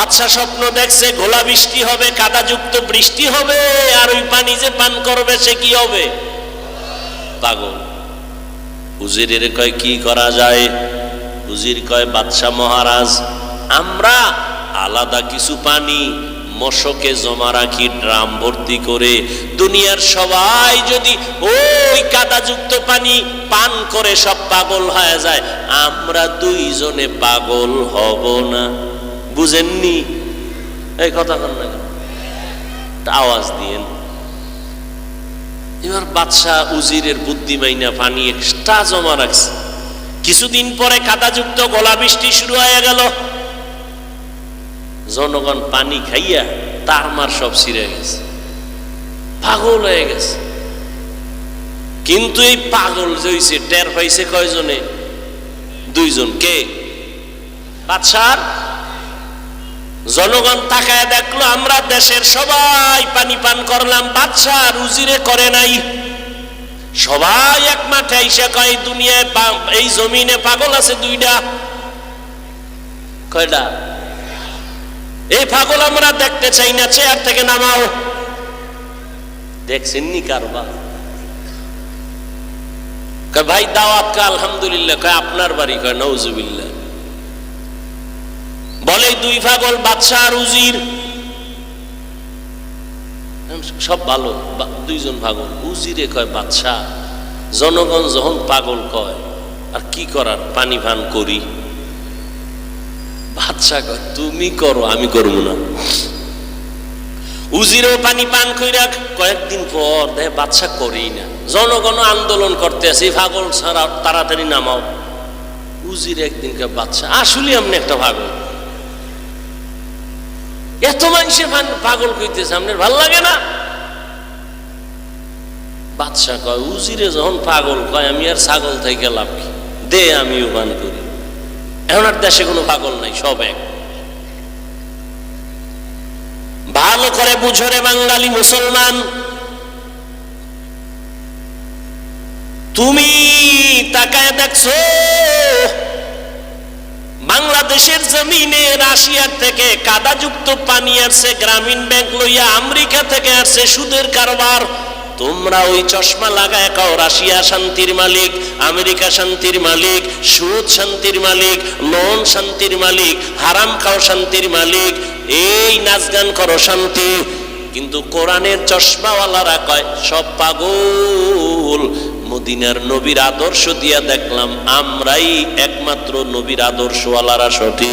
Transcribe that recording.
বাদশা স্বপ্ন দেখছে গোলা বৃষ্টি হবে, কাদাযুক্ত বৃষ্টি হবে, আর ওই পানি যে পান করবে, সে কি হবে? পাগল। হুজিরের কয়, কি করা যায়? হুজির কয়, বাদশাহ মহারাজ, আমরা আলাদা কিছু পানি, মশকে জমা রাখি, ড্রাম ভর্তি করে। দুনিয়ার সবাই যদি ওই কাদাযুক্ত পানি পান করে, সব পাগল হয়ে যায়। আমরা দুইজনে পাগল হব না। বুঝেননি? এই কথা কন না আওয়াজ দিয়েন। এবার বাদশাহ উজিরের বুদ্ধি মাইনা পানি এক্সট্রা জমা রাখছে। কিছুদিন পরে কাদাযুক্ত গলা বৃষ্টি শুরু হয়ে গেল। জনগণ পানি খাইয়া তার মার সব ছিঁড়ে গেছে। পাগল হয়ে গেছে। কিন্তু এই পাগল যে হইছে, টের পাইছে কয়জনে? দুইজন। কে? বাদশার জনগণ তাকায় দেখল, আমরা দেশের সবাই পানি পান করলাম, বাদশাহ রুজিরে করে নাই। সবাই এক মাঠে আইসা কয়, দুনিয়ায় এই জমিনে পাগল আছে দুইটা। কয়টা? এই পাগল আমরা দেখতে চাই না, চেয়ার থেকে নামাও। দেখছেন নি কারবা ভাই দাওয়াত আলহামদুলিল্লাহ। কয়, আপনার বাড়ি। কয় নৌজুবিল্লাহ বলে দুই পাগল বাদশাহ আর উজির। সব ভালো দুইজন পাগল। উজিরে কয় বাদশাহ জনগণ যখন পাগল কয়, আর কি করার? পানি পান করি। বাদশাহ কয়, তুমি করো, আমি করব না। উজিরেও পানি পান কইরা কয়েকদিন পর দেখ বাদশাহ করেই না। জনগণ আন্দোলন করতে আছে পাগল ছাড়া তাড়াতাড়ি নামাও। উজির একদিন কয় বাদশাহ আসলে আপনি একটা পাগল। এত মানুষের পাগল কইতেছে, আপনার ভালো লাগে না? বাদশাহ কয়, উজিরে যখন পাগল কয়, আমি আর ছাগল থেকে লাভ কি? দে, আমিও পান করি। এখন আর দেশে কোনো পাগল নাই, সব এক। ভালো করে বুঝরে বাঙালি মুসলমান। তুমি তাকায় দেখছ বাংলাদেশের জমিনে রাশিয়ার থেকে কাদাযুক্ত পানি আসছে, গ্রামীণ ব্যাংক লইয়া আমেরিকা থেকে আসছে সুদের কারবার। তোমরা ওই চশমা লাগায় কাও রাশিয়া শান্তির মালিক, আমেরিকা শান্তির মালিক, সুদ শান্তির মালিক, লোন শান্তির মালিক, হারাম খাও শান্তির মালিক, এই নাচ গান করো শান্তি। কিন্তু কোরআনের চশমাওয়ালারা কয়, সব পাগল। মদিনার নবীর আদর্শ দিয়া দেখলাম আমরাই একমাত্র নবীর আদর্শওয়ালারা সঠিক।